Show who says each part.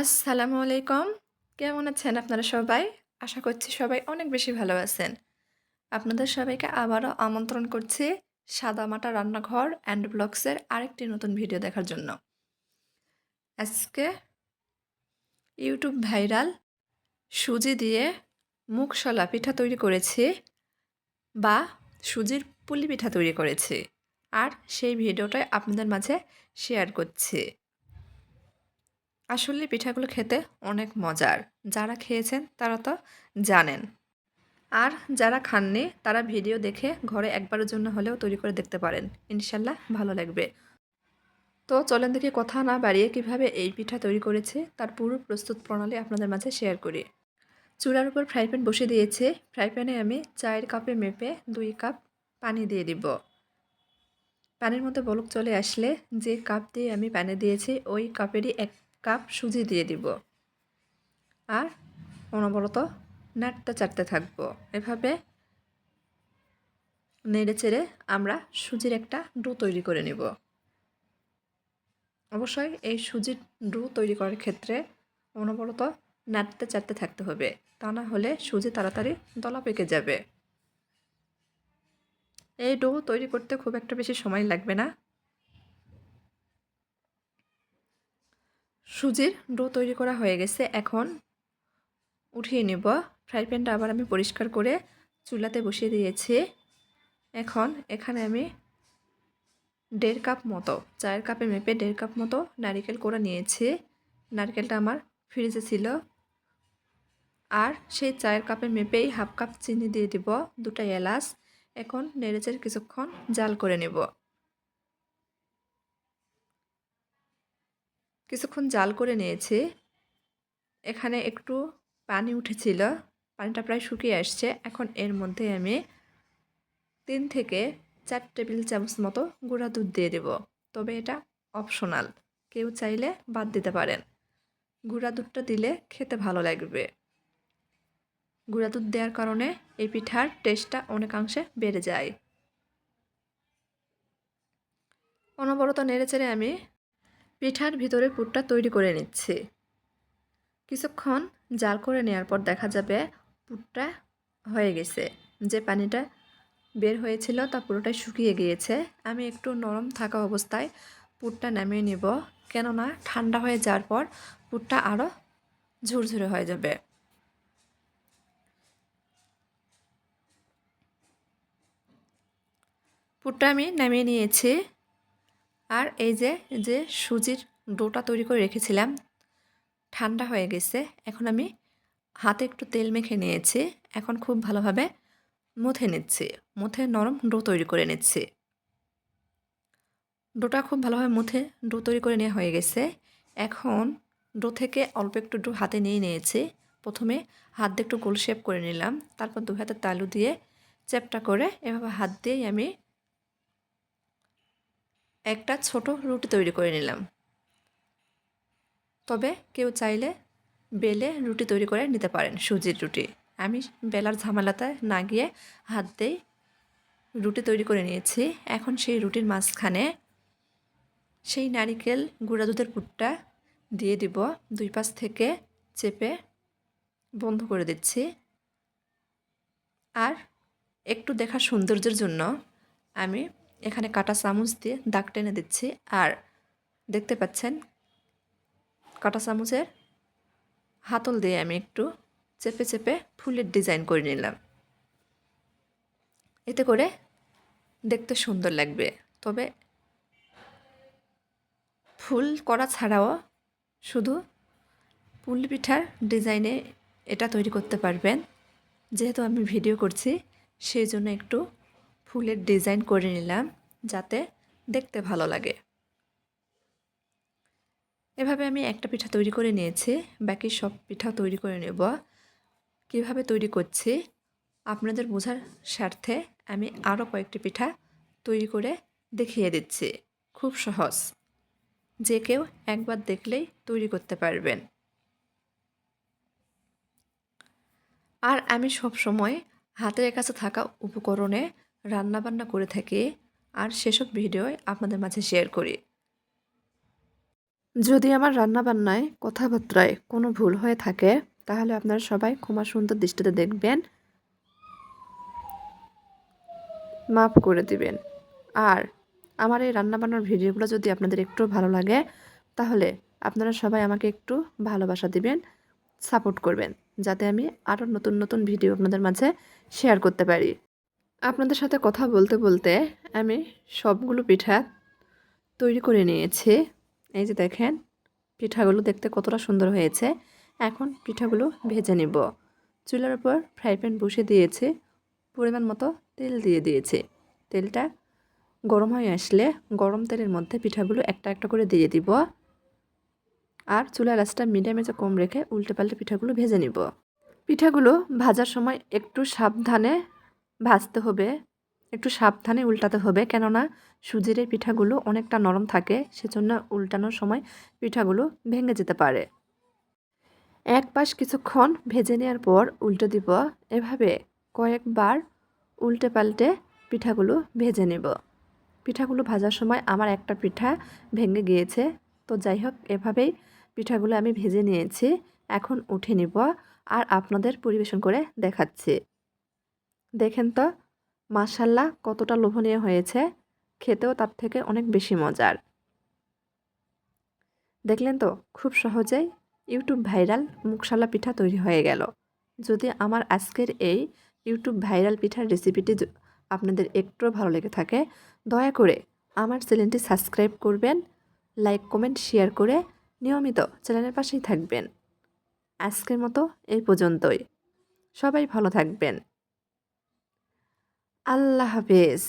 Speaker 1: আসসালামু আলাইকুম। কেমন আছেন আপনারা সবাই? আশা করছি সবাই অনেক বেশি ভালো আছেন। আপনাদের সবাইকে আবারও আমন্ত্রণ করছি সাদামাটা রান্নাঘর অ্যান্ড ব্লগসের আরেকটি নতুন ভিডিও দেখার জন্য। আজকে ইউটিউব ভাইরাল সুজি দিয়ে মুখশলা পিঠা তৈরি করেছি বা সুজির পুলি পিঠা তৈরি করেছি। আর সেই ভিডিওটাই আপনাদের মাঝে শেয়ার করছি। আসলে পিঠাগুলো খেতে অনেক মজার। যারা খেয়েছেন তারা তো জানেন। আর যারা খাননি, তারা ভিডিও দেখে ঘরে একবারের জন্য হলেও তৈরি করে দেখতে পারেন। ইনশাল্লাহ ভালো লাগবে। তো চলেন দেখি কথা না বাড়িয়ে কীভাবে এই পিঠা তৈরি করেছে, তার পুরো প্রস্তুত প্রণালী আপনাদের মাঝে শেয়ার করি। চুলার উপর ফ্রাই প্যান বসে দিয়েছে। ফ্রাই প্যানে আমি চায়ের কাপে মেপে দুই কাপ পানি দিয়ে দিব। পানির মধ্যে বলক চলে আসলে যে কাপ দিয়ে আমি পানি দিয়েছি, ওই কাপেরই এক কাপ সুজি দিয়ে দিব। আর অনবরত নাড়তে চাটতে থাকব। এভাবে নেড়ে চেড়ে আমরা সুজির একটা ডো তৈরি করে নিব। অবশ্যই এই সুজির ডো তৈরি করার ক্ষেত্রে অনবরত নাড়তে চাটতে থাকতে হবে। তা না হলে সুজি তাড়াতাড়ি দলা পেকে যাবে। এই ডো তৈরি করতে খুব একটা বেশি সময় লাগবে না। সুজির ডো তৈরি করা হয়ে গেছে। এখন উঠিয়ে নেব। ফ্রাই প্যানটা আবার আমি পরিষ্কার করে চুলাতে বসিয়ে দিয়েছি। এখন এখানে আমি দেড় কাপ মতো, চায়ের কাপে মেপে দেড় কাপ মতো নারিকেল করে নিয়েছি। নারকেলটা আমার ফ্রিজে ছিল। আর সেই চায়ের কাপে মেপেই হাফ কাপ চিনি দিয়ে দিব, দুটা এলাচ। এখন নেড়েচের কিছুক্ষণ জাল করে নেব। কিছুক্ষণ জাল করে নিয়েছি। এখানে একটু পানি উঠেছিল, পানিটা প্রায় শুকিয়ে আসছে। এখন এর মধ্যে আমি তিন থেকে চার টেবিল চামচ মতো গুঁড়া দুধ দিয়ে দেব। তবে এটা অপশনাল, কেউ চাইলে বাদ দিতে পারেন। গুঁড়া দুধটা দিলে খেতে ভালো লাগবে। গুঁড়া দুধ দেওয়ার কারণে এই পিঠার টেস্টটা অনেকাংশে বেড়ে যায়। অনবরত নেড়ে চেড়ে আমি পিঠার ভিতরে পুরটা তৈরি করে নিচ্ছি। কিছুক্ষণ জাল করে নেওয়ার পর দেখা যাবে পুরটা হয়ে গেছে। যে পানিটা বের হয়েছিল তা পুরোটাই শুকিয়ে গিয়েছে। আমি একটু নরম থাকা অবস্থায় পুরটা নামিয়ে নিব। কেননা ঠান্ডা হয়ে যাওয়ার পর পুরটা আরও ঝুরঝুরে হয়ে যাবে। পুরটা আমি নামিয়ে নিয়েছি। আর এই যে যে সুজির ডোটা তৈরি করে রেখেছিলাম, ঠান্ডা হয়ে গেছে। এখন আমি হাতে একটু তেল মেখে নিয়েছি। এখন খুব ভালোভাবে মুথে নিচ্ছি। মুথে নরম ডো তৈরি করে নিচ্ছি। ডোটা খুব ভালোভাবে মুথে ডো তৈরি করে নেওয়া হয়ে গেছে। এখন ডো থেকে অল্প একটু ডো হাতে নিয়ে নিয়েছি। প্রথমে হাত দিয়ে একটু গোল শেপ করে নিলাম। তারপর দু হাতে তালু দিয়ে চ্যাপটা করে এভাবে হাত দিয়েই আমি একটা ছোট রুটি তৈরি করে নিলাম। তবে কেউ চাইলে বেলে রুটি তৈরি করে নিতে পারেন, সুজির রুটি। আমি বেলার ঝামেলাতে না গিয়ে হাত দিয়ে রুটি তৈরি করে নিয়েছি। এখন সেই রুটির মাঝখানে সেই নারিকেল গুঁড়া দুধের পুটটা দিয়ে দিব। দুই পাশ থেকে চেপে বন্ধ করে দিচ্ছি। আর একটু দেখার সৌন্দর্যের জন্য আমি এখানে কাটা চামচ দিয়ে দাগ টেনে দিচ্ছি। আর দেখতে পাচ্ছেন, কাটা চামচের হাতল দিয়ে আমি একটু চেপে চেপে ফুলের ডিজাইন করে নিলাম। এতে করে দেখতে সুন্দর লাগবে। তবে ফুল করা ছাড়াও শুধু পুল পিঠার ডিজাইনে এটা তৈরি করতে পারবেন। যেহেতু আমি ভিডিও করছি, সেই জন্য একটু ফুলের ডিজাইন করে নিলাম যাতে দেখতে ভালো লাগে। এভাবে আমি একটা পিঠা তৈরি করে নিয়েছি, বাকি সব পিঠা তৈরি করে নেব। কীভাবে তৈরি করছি, আপনাদের বোঝার স্বার্থে আমি আরও কয়েকটি পিঠা তৈরি করে দেখিয়ে দিচ্ছি। খুব সহজ। যে কেউ একবার দেখলেই তৈরি করতে পারবেন। আর আমি সব সময় হাতের কাছে থাকা উপকরণে রান্নাবান্না করে থাকি আর সেসব ভিডিও আপনাদের মাঝে শেয়ার করি। যদি আমার রান্নাবান্নায়, কথাবার্তায় কোনো ভুল হয়ে থাকে, তাহলে আপনারা সবাই ক্ষমা সুন্দর দৃষ্টিতে দেখবেন, মাফ করে দিবেন। আর আমার এই রান্নাবান্নার ভিডিওগুলো যদি আপনাদের একটু ভালো লাগে, তাহলে আপনারা সবাই আমাকে একটু ভালোবাসা দিবেন, সাপোর্ট করবেন, যাতে আমি আরও নতুন নতুন ভিডিও আপনাদের মাঝে শেয়ার করতে পারি। আপনাদের সাথে কথা বলতে বলতে আমি সবগুলো পিঠা তৈরি করে নিয়েছি। এই যে দেখেন, পিঠাগুলো দেখতে কতটা সুন্দর হয়েছে। এখন পিঠাগুলো ভেজে নিব। চুলার উপর ফ্রাই প্যান বসিয়ে দিয়েছি। পরিমাণ মতো তেল দিয়ে দিয়েছি। তেলটা গরম হয়ে আসলে গরম তেলের মধ্যে পিঠাগুলো একটা একটা করে দিয়ে দিব। আর চুলার আঁচটা মিডিয়ামে যে কম রেখে উল্টে পাল্টে পিঠাগুলো ভেজে নিব। পিঠাগুলো ভাজার সময় একটু সাবধানে ভাজতে হবে। একটু সাবধানে উল্টাতে হবে। কেননা সুজির পিঠাগুলো অনেকটা নরম থাকে, সেজন্য উল্টানোর সময় পিঠাগুলো ভেঙে যেতে পারে। এক পাশ কিছুক্ষণ ভেজে নেওয়ার পর উল্টে দিব। এভাবে কয়েকবার উল্টে পাল্টে পিঠাগুলো ভেজে নেব। পিঠাগুলো ভাজার সময় আমার একটা পিঠা ভেঙে গিয়েছে। তো যাই হোক, এভাবেই পিঠাগুলো আমি ভেজে নিয়েছি। এখন উঠে নিব আর আপনাদের পরিবেশন করে দেখাচ্ছি। দেখেন তো মাসাল্লাহ কতটা লোভনীয় হয়েছে। খেতেও তার থেকে অনেক বেশি মজার। দেখলেন তো, খুব সহজেই ইউটিউব ভাইরাল মুখশালা পিঠা তৈরি হয়ে গেল। যদি আমার আজকের এই ইউটিউব ভাইরাল পিঠার রেসিপিটি আপনাদের একটু ভালো লেগে থাকে, দয়া করে আমার চ্যানেলটি সাবস্ক্রাইব করবেন, লাইক, কমেন্ট, শেয়ার করে নিয়মিত চ্যানেলের পাশেই থাকবেন। আজকের মতো এই পর্যন্তই। সবাই ভালো থাকবেন। আল্লাহ হাফেজ।